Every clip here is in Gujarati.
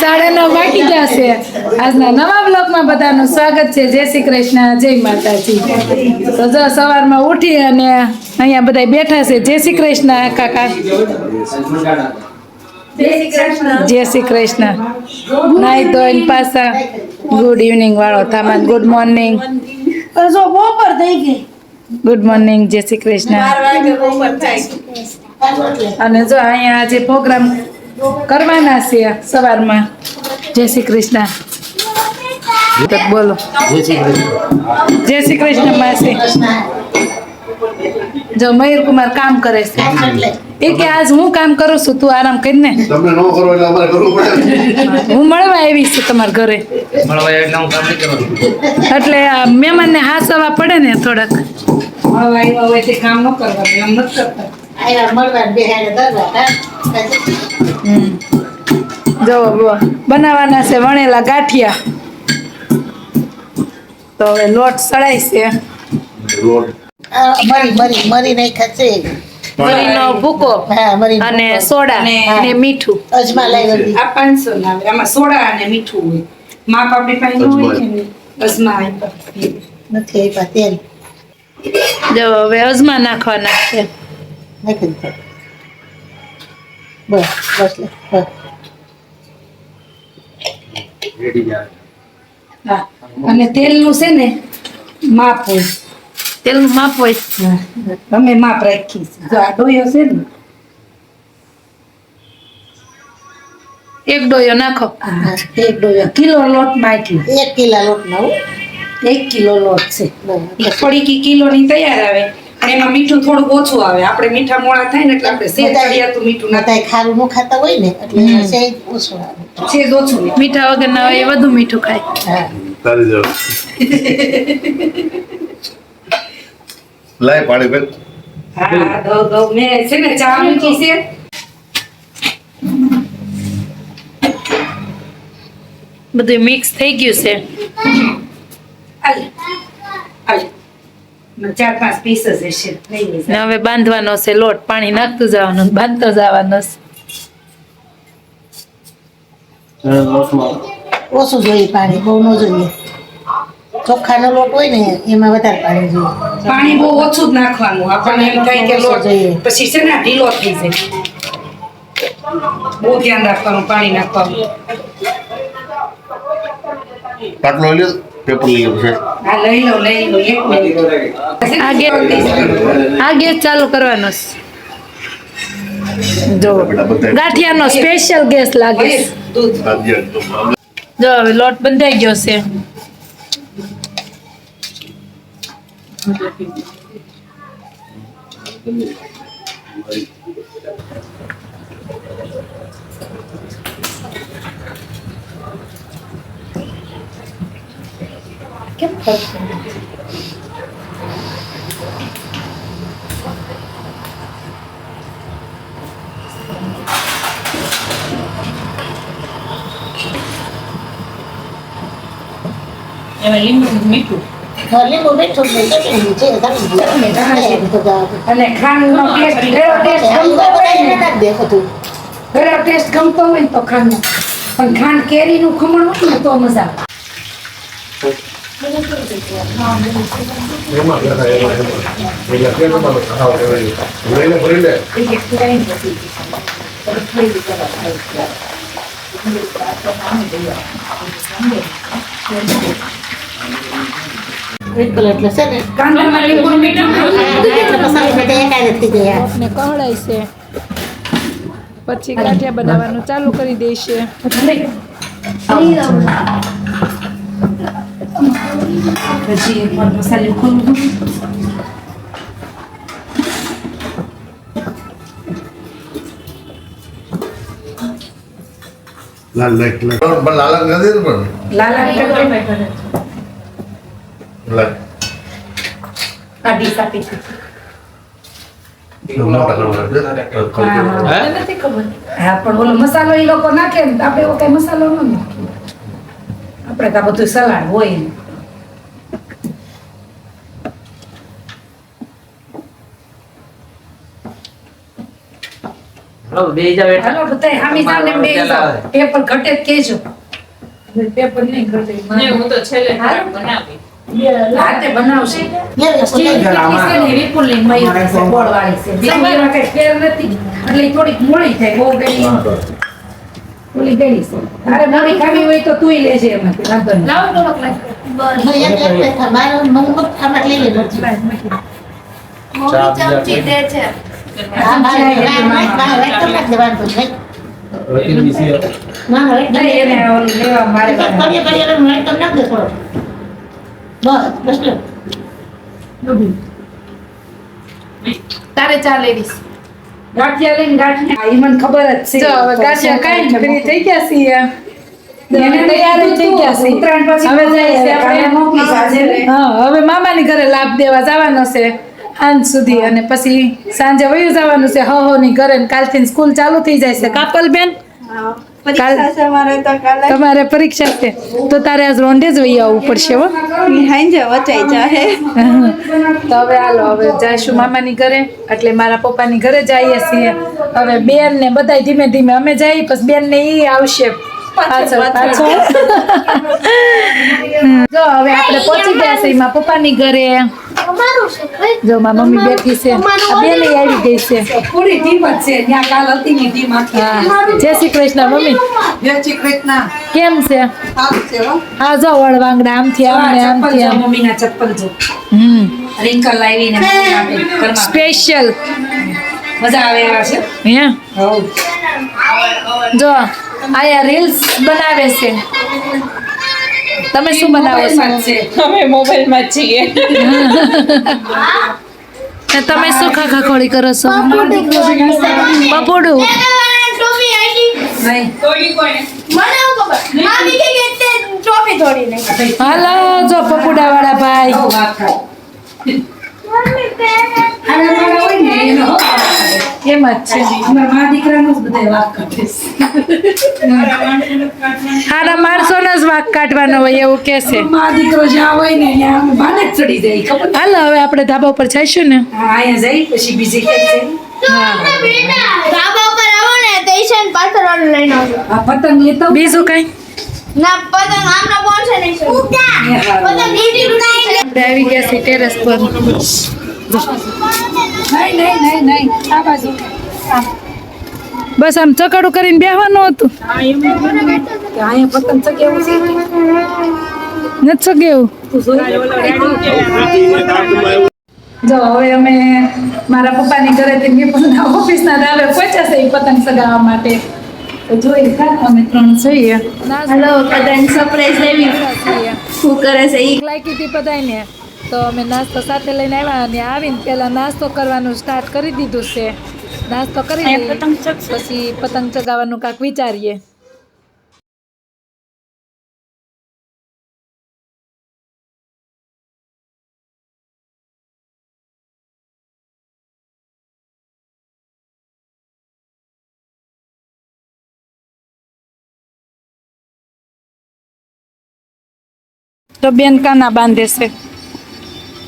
સાડા નવ વાગી જશે. આજના નવા બ્લોગમાં બધાનું સ્વાગત છે. જય શ્રી કૃષ્ણ જય માતાજી. તો જો સવારમાં ઉઠી અને અહીંયા બધા બેઠા છે. જય શ્રી કૃષ્ણ કાકા. જય શ્રી કૃષ્ણ. નાઈ ધોઈને પાછા ગુડ ઇવનિંગ વાળો થામાન ગુડ મોર્નિંગ બપોર થઈ ગઈ. ગુડ મોર્નિંગ જય શ્રી કૃષ્ણ. અને જો અહીંયા આજે પ્રોગ્રામ કરવાના છે સવારમાં. જય શ્રી કૃષ્ણ. બોલો. જય શ્રી કૃષ્ણ. માસી. જો મયુરકુમાર કામ કરે છે. એ કે આજ હું કામ કરું છું તું આરામ કરીને. તમને ન કરો એટલે અમારે કરવું પડે. હું મળવા આવી છું તમારા ઘરે. મળવા એટલે હું કામ નહીં કરવાનું. એટલે આ મહેમાનને હાસવા પડે ને થોડાક. ન મળવા એમ નથી હમ. જો બનાવવાના છે વણેલા ગાંઠિયા. તો હવે લોટ સળાય છે. મરી મરી મરી નહીં મરીનો ભૂકો હા અને સોડા ને મીઠું. અજમા લાવી આ પાંચસો ના આમાં સોડા અને મીઠું હોય. માપ આપણી પાસે હોય કે નહીં અજમા આપ્યા. નથી આપ્યા તેલ. જો હવે અજમા નાખવાના છે. નાખી દીધા બસ બસ લે બસ હા. અને તેલનું છે ને માપ હોય. તેલનું માપ હોય. અમે માપ રાખી છે જો આ ડોયો છે ને. એક ડોયો નાખો. એક ડોયો. કિલો લોટ નાખ્યો એક કિલા લોટ ના એક કિલો લોટ છે. પડીકી એટલે થોડીક કિલોની તૈયાર આવે. એમાં મીઠું થોડુંક ઓછું આવે. આપણે મીઠા મોળા થાય ને એટલે આપણે સેજ ચડિયાતું મીઠું ના થાય ખારું ન ખાતા હોય ને એટલે સેજ ઓછું આવે. સેજ ઓછું મીઠા. વગર ના હોય એ વધુ મીઠું ખાય. હા. તારી જાવ. લાય પાણી બેન હા દઉં મેં છે ને ચા મૂકી છે? બધું મિક્સ થઈ ગયું છે. આલે આલે ચાર પાંચ પીસ જ હશે ને હવે બાંધવાનો છે લોટ. પાણી નાખતું જવાનું બાંધતો જવાનો છે. ઓછું જોઈએ પાણી બહુ ન જોઈએ. ચોખાનો લોટ હોય ને એમાં વધારે પાણી જોઈએ. પાણી બહુ ઓછું જ નાખવાનું. આપણને એમ થાય કે લોટ જોઈએ. પછી છે ને ઢીલો થઈ જાય. બહુ ધ્યાન રાખવાનું પાણી નાખવાનું. પાટલો લ્યો. પેપર લઈ લો છે હા લઈ લો લઈ લો એક મિનિટ આ ગેસ આ ગેસ ચાલુ કરવાનો છે જો ગાંઠિયાનો સ્પેશિયલ ગેસ લાગે છે દૂધ રાજ્ય તો જો હવે લોટ બંધાઈ ગયો છે એમાં લીંબુ મીઠું લીંબુ મીઠું. અને ખાંડનો ટેસ્ટ ગળો ટેસ્ટ ગમતો હોય ને નાખી દે બધું. ટેસ્ટ ગમતો હોય ને તો ખાંડનો પણ ખાંડ કેરીનું ખમણ હોય ને તો મજા આવે એટલે છે પછી ગાંઠિયા બનાવવાનું ચાલુ કરી દેશે પછી એકવાર મસાલો ખોલું લાલ લાઈટ લાલ પણ લાલ નથી પણ? લાલા કરી લાલ કાઢી કાપી મોટા કરવા છે. હા. નથી ખબર. હા પણ ઓલો મસાલો એ લોકો નાખે આપણે એવો કઈ મસાલો ન નાખીએ. આપણે તો આ બધું સલાડ હોય હાલો જાવ હાલો હામી સામે. પેપર ઘટે પેપર નહીં ઘટે હું તો બનાવી બનાવશે ને મયુર છે. એમાં. એટલે થોડીક મોડી થાય બહુ થાય. ઓલી ગળી છે. તારે મોડી ખાવી હોય તો તુંય લેજે એમાંથી વાંધો નહીં. લાવો. મારે આમાં લઈ તો તો તો દે. બસ, બસ લો. તારે ચા લેવીશ. ગાંઠિયા લઈને ગાંઠિયા. હા, મને ખબર જ છે. હવે ગાંઠિયા કાઈ ફ્રી થઈ ગયા છીએ. એને તૈયારી થઈ ગયા છે ઉત્તરાયણ જાય છે કાલે મોકલીશ આજે. આપણે હા હવે મામાની ઘરે લાભ દેવા જવાનો છે. સાંજ સુધી અને પછી સાંજે વયું જવાનું છે હો ની ઘરે કાલથી સ્કૂલ ચાલુ થઈ જાય છે. કાપલ બેન? તમારે પરીક્ષા છે. તો તારે આજ રોંઢે જ વહી આવવું પડશે હો. તો હવે હાલો હવે જઈશું મામાની ઘરે એટલે મારા પપ્પાની ઘરે જઈએ છીએ. હવે બેન ને બધા ધીમે ધીમે અમે જઈએ પછી બેન ને એ આવશે. પાછળ પાછળ. જો હવે આપણે પહોંચી ગયા છે મારા પપ્પાની ઘરે. જો મારા મમ્મી બેઠી છે. આ બેન આવી ગઈ છે. પૂરી ટીમ જ છે. ત્યાં કાલ હતી. ની ટીમ આખી જય શ્રી કૃષ્ણ મમ્મી. જય શ્રી કૃષ્ણ. કેમ છે? હો. જો વળવાંગડા આમથી આમ ને આમ આમથી આમ આમ. મમ્મીના ચપ્પલ જો. હમ. રિંકલ લાવીને મમ્મી સ્પેશિયલ મજા આવે એવા છે? હે? જો આયા રીલ્સ બનાવે છે. તમે શું બનાવો છો? અમે મોબાઈલમાં છીએ. તમે શું ખાખા ખોળી કરો છો? પપોડું. હાલો જો પપુડા વાળા ભાઈ એમ જ છે. અમારા મા દીકરાનું જ બધાય વાત કરે છે. હારા માણસોનો જ વાક કાઢવાનો હોય એવું કે છે. મા દીકરો જ્યાં હોય ને ત્યાં ભાને જ ચડી જાય ખબર હાલો હવે આપણે ધાબા ઉપર જઈશું ને. હા અહીંયા જઈ પછી બીજી કે છે. બીજું કઈ? ના પતંગ આમના પહોંચે નહીં પતંગ આવી ગયા છે ટેરેસ પર. નહીં નહીં નહીં નહીં. આ બાજુ. બસ આમ ચકડું કરીને બેહવાનું હતું. પતંગ નથી સગેવું. જો હવે અમે મારા પપ્પાની ઘરેથી વિપુલના ઓફિસના દાવે પહોંચ્યા છે ઈ પતંગ સગાવવા માટે. તો જોઈ ખા અમે ત્રણ જોઈએ હેલો પતંગ સરપ્રાઈઝ લેવી શું કરે છે ઈ? લાઈકી હતી બધાને તો અમે નાસ્તો સાથે લઈને આવ્યા અને આવીને પહેલાં નાસ્તો કરવાનું સ્ટાર્ટ કરી દીધું છે. નાસ્તો કરી. પછી પતંગ ચગાવવાનું કાંક વિચારીએ. તો બેન કાના બાંધે છે?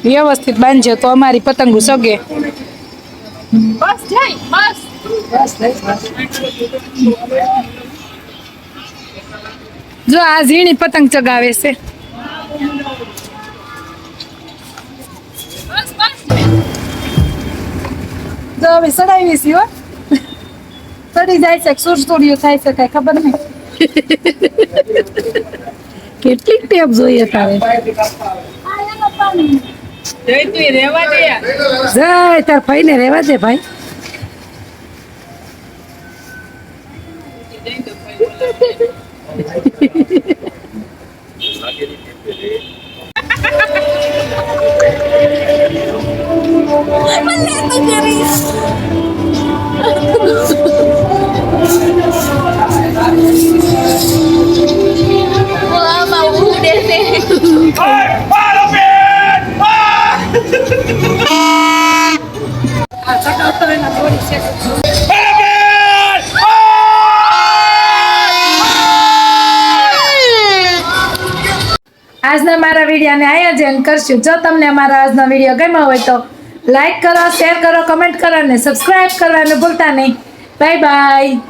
વ્યવસ્થિત બાંધજો તો અમારી પતંગો સગે. બસ જાય બસ. બસ જો આ ઝીણી પતંગ ચગાવે છે. જો હવે સડાવી છે હો. સડી જાય છે સુરસુરિયું થાય છે કઈ ખબર નહીં. કેટલીક ટેપ જોઈએ તારે. જય તાર ભાઈને રહેવા દે ભાઈ. આજના મારા વિડીયોને આયોજન કરશું. જો તમને અમારો આજનો વીડિયો ગમ્યો હોય તો લાઈક કરો શેર કરો કમેન્ટ કરો અને સબસ્ક્રાઇબ કરવાનું ભૂલતા નહીં. Bye bye